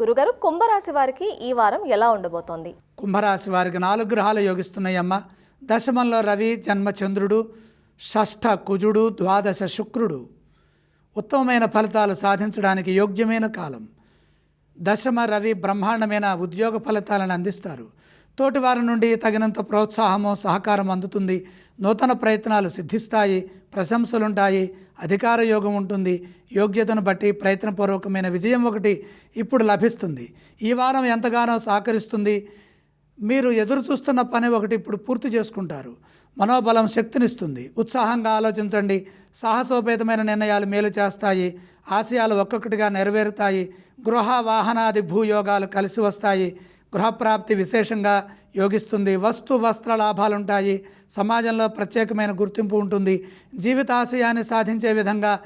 గురుగారు కుంభరాశి వారికి ఈ వారం ఎలా ఉండబోతోంది? కుంభరాశి వారికి నాలుగు గ్రహాలు యోగిస్తున్నాయమ్మ. దశమంలో రవి జన్మచంద్రుడు షష్ఠ కుజుడు ద్వాదశ శుక్రుడు. ఉత్తమమైన ఫలితాలు సాధించడానికి యోగ్యమైన కాలం. దశమ రవి బ్రహ్మాండమైన ఉద్యోగ ఫలితాలను అందిస్తారు. తోటివారి నుండి తగినంత ప్రోత్సాహము సహకారం అందుతుంది. నూతన ప్రయత్నాలు సిద్ధిస్తాయి ప్రశంసలుంటాయి అధికార యోగం ఉంటుంది. యోగ్యతను బట్టి ప్రయత్నపూర్వకమైన విజయం ఒకటి ఇప్పుడు లభిస్తుంది. ఈ వారం ఎంతగానో సహకరిస్తుంది. మీరు ఎదురు చూస్తున్న పని ఒకటి ఇప్పుడు పూర్తి చేసుకుంటారు. మనోబలం శక్తినిస్తుంది. ఉత్సాహంగా ఆలోచించండి. సాహసోపేతమైన నిర్ణయాలు మేలు చేస్తాయి. ఆశయాలు ఒక్కొక్కటిగా నెరవేరుతాయి. గృహ వాహనాది భూయోగాలు కలిసి వస్తాయి. గృహప్రాప్తి విశేషంగా యోగిస్తుంది. వస్తు వస్త్ర లాభాలుంటాయి. సమాజంలో ప్రత్యేకమైన గుర్తింపు ఉంటుంది. జీవితాశయాన్ని సాధించే విధంగా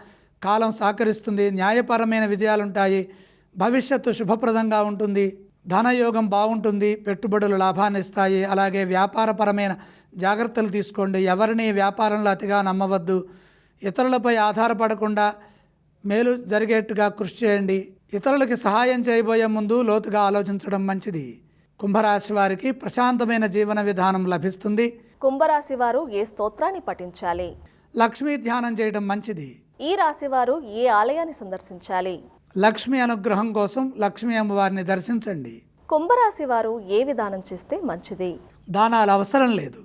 కాలం సహకరిస్తుంది. న్యాయపరమైన విజయాలుంటాయి. భవిష్యత్తు శుభప్రదంగా ఉంటుంది. ధనయోగం బాగుంటుంది పెట్టుబడులు లాభాన్ని ఇస్తాయి అలాగే వ్యాపారపరమైన జాగ్రత్తలు తీసుకోండి. ఎవరిని వ్యాపారంలో అతిగా నమ్మవద్దు. ఇతరులపై ఆధారపడకుండా మేలు జరిగేట్టుగా కృషి చేయండి. ఇతరులకి సహాయం చేయబోయే ముందు లోతుగా ఆలోచించడం మంచిది. కుంభరాశి వారికి ప్రశాంతమైన జీవన విధానం లభిస్తుంది. కుంభరాశి వారు ఏ స్తోత్రాన్ని పఠించాలి? లక్ష్మీ ధ్యానం చేయడం మంచిది. ఈ రాశి వారు ఏ ఆలయాన్ని సందర్శించాలి? లక్ష్మీ అనుగ్రహం కోసం లక్ష్మీ అమ్మవారిని దర్శించండి. కుంభరాశి వారు ఏ విధానం చేస్తే మంచిది? దానాలు అవసరం లేదు.